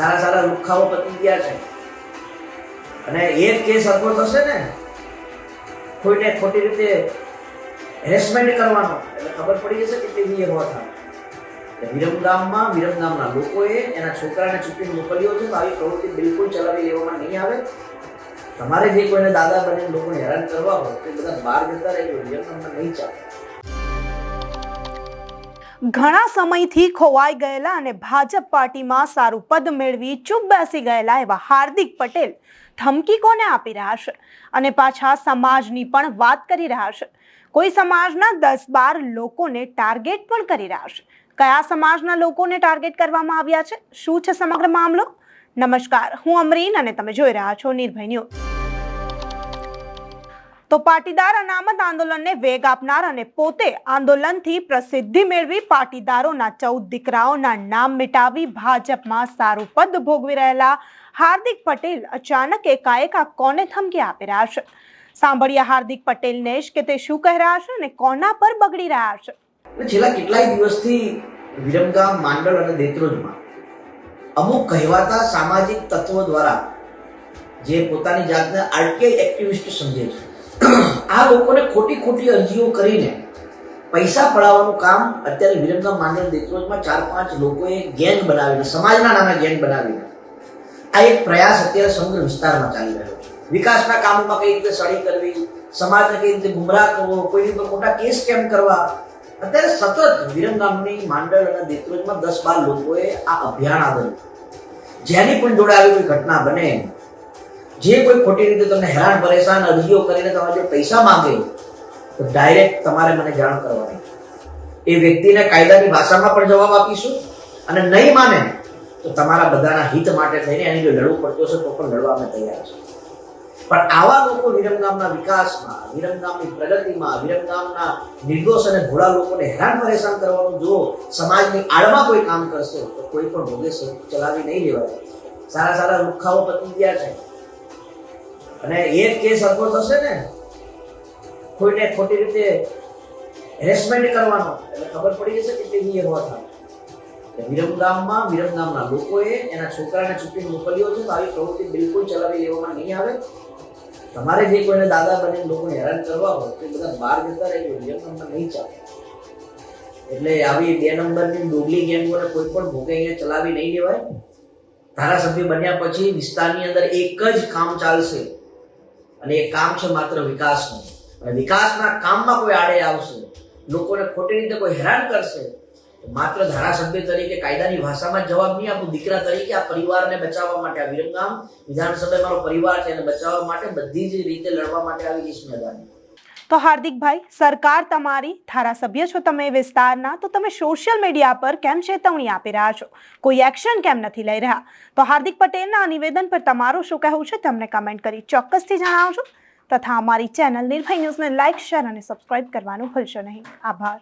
સારા સારા લુખાઓ પતી ગયા છે. અને એ જ કેસ અગો થશે ને, કોઈને ખોટી રીતે હેરેસમેન્ટ કરવાનો. એટલે ખબર પડી જશે કેટલી વિયર હોતા. વિરમગામમાં વિરમગામના લોકોએ એના છોકરાને ચૂંટીને મોકલ્યો છે તો આવી પ્રવૃત્તિ બિલકુલ ચલાવી લેવામાં નહીં આવે. તમારે જે કોઈને દાદા બને લોકોને હેરાન કરવા હોય તે બધા બહાર જતા રહેજો વિરમગામમાં નહીં ચાલે. ઘણા સમયથી ખોવાઈ ગયેલા અને ભાજપ પાર્ટીમાં સારું પદ મેળવી ચૂપ બેસી ગયેલા એવા હાર્દિક પટેલ ધમકી કોને આપી રહ્યા છે? અને પાછા સમાજની પણ વાત કરી રહ્યા છે. કોઈ સમાજના દસ બાર લોકોને ટાર્ગેટ પણ કરી રહ્યા છે. કયા સમાજના લોકોને ટાર્ગેટ કરવામાં આવ્યા છે? શું છે સમગ્ર મામલો? નમસ્કાર, હું અમરીન અને તમે જોઈ રહ્યા છો નિર્ભય ન્યૂઝ. તો પાટીદાર અનામત આંદોલનને વેગ આપનાર અને પોતે આંદોલનથી પ્રસિદ્ધિ મેળવી પાટીદારોના ચૌદ દીકરાઓના નામ મિટાવી ભાજપમાં સારું પદ ભોગવી રહેલા હાર્દિક પટેલ અચાનક એકાએક આ કોને ધમકી આપી રહ્યા છે? સાંભળીએ હાર્દિક પટેલને જ કે તે શું કહી રહ્યા છે અને કોના પર બગડી રહ્યા છે? છેલ્લા કેટલાય દિવસથી વિરમગામ માંડળ અને દેત્રોજમાં અમુક કહેવાતા સામાજિક તત્વો દ્વારા જે પોતાની જાતને આરટીઆઈ એક્ટિવિસ્ટ સમજે છે આ લોકોને ખોટી ખોટી અરજીઓ કરીને પૈસા પડાવવાનું કામ અત્યારે વિરમગામ માંડલ દેશરોજમાં ચાર પાંચ લોકોએ ગેંગ બનાવીને, સમાજના નામે ગેંગ બનાવીને આ એક પ્રયાસ અત્યારે સમગ્ર વિસ્તારમાં ચાલી રહ્યો છે. વિકાસના કામોમાં કઈ રીતે સળી કરવી, સમાજને કઈ રીતે ગુમરાહ કરવો, કોઈની પર મોટા કેસ કેમ કરવા? અત્યારે સતત વિરમગામની માંડળ અને દેત્રોજમાં દસ બાર લોકોએ આ અભિયાન આદર્યું. જેની પણ જોડે આવી કોઈ ઘટના બને જે કોઈ ખોટી રીતે તમને હેરાન, પરેશાન, અરજીઓ કરીને તમારે જો પૈસા માંગે તો ડાયરેક્ટ તમારે મને જાણ કરવાની. એ વ્યક્તિને કાયદાની ભાષામાં પણ જવાબ આપીશું અને નહીં માને તો તમારા બધાના હિત માટે થઈને એની જો લડવું પડતું હશે તો પણ લડવા અમે તૈયાર છે પણ આવા લોકો વિરમગામના વિકાસમાં વિરમગામની પ્રગતિમાં વિરમગામના નિર્દોષ અને ભોળા લોકોને હેરાન, પરેશાન કરવાનું જો સમાજની આડમાં કોઈ કામ કરશે, તો કોઈ પણ ભોગે ચલાવી નહીં લેવાય. સારા સારા રૂખાઓ પતી ગયા છે. અને એ કેસ અગો થશે ને, કોઈને ખોટી રીતે હેરેસમેન્ટ કરવાનો. એટલે ખબર પડી જશે કે તે નિયમ હતા. વિરમગામમાં વિરમગામના લોકોએ એના છોકરાને છૂટી મોકલ્યો છે, તો આવી પ્રવૃત્તિ બિલકુલ ચલાવી લેવામાં નહીં આવે. તમારે જે કોઈને દાદા બને લોકોને હેરાન કરવા હોય, તે બધા બહાર જતા રહેજો વિરમગામમાં નહીં ચાલે. એટલે આવી બે નંબરની ડોગલી ગેંગોને કોઈ પણ ભોગે અહીંયા ચલાવી નહીં લેવાય. ધારાસભ્ય બન્યા પછી વિસ્તારની અંદર એક જ કામ ચાલશે. અને એ કામ છે માત્ર વિકાસનું. અને વિકાસના કામમાં કોઈ આડે આવશે, લોકોને ખોટી રીતે કોઈ હેરાન કરશે માત્ર ધારાસભ્ય તરીકે કાયદાની ભાષામાં જવાબ નહીં આપું, દીકરા તરીકે આ પરિવારને બચાવવા માટે આ વિરમગામ વિધાનસભા મારો પરિવાર છે એને બચાવવા માટે બધી જ રીતે લડવા માટે આવી જઈશ મેદાને તો હાર્દિકભાઈ સરકાર તમારી ધારાસભ્ય છો તમે વિસ્તારના, તો તમે સોશિયલ મીડિયા પર કેમ ચેતવણી આપી રહ્યા છો? કોઈ એક્શન કેમ નથી લઈ રહ્યા? તો હાર્દિક પટેલના નિવેદન પર તમારું શું કહેવું છે? તમને કમેન્ટ કરી ચોક્કસથી જણાવજો. તથા અમારી ચેનલ નિર્ભય ન્યૂઝને લાઇક શેર અને સબસ્ક્રાઇબ કરવાનું ભૂલશો નહીં. આભાર.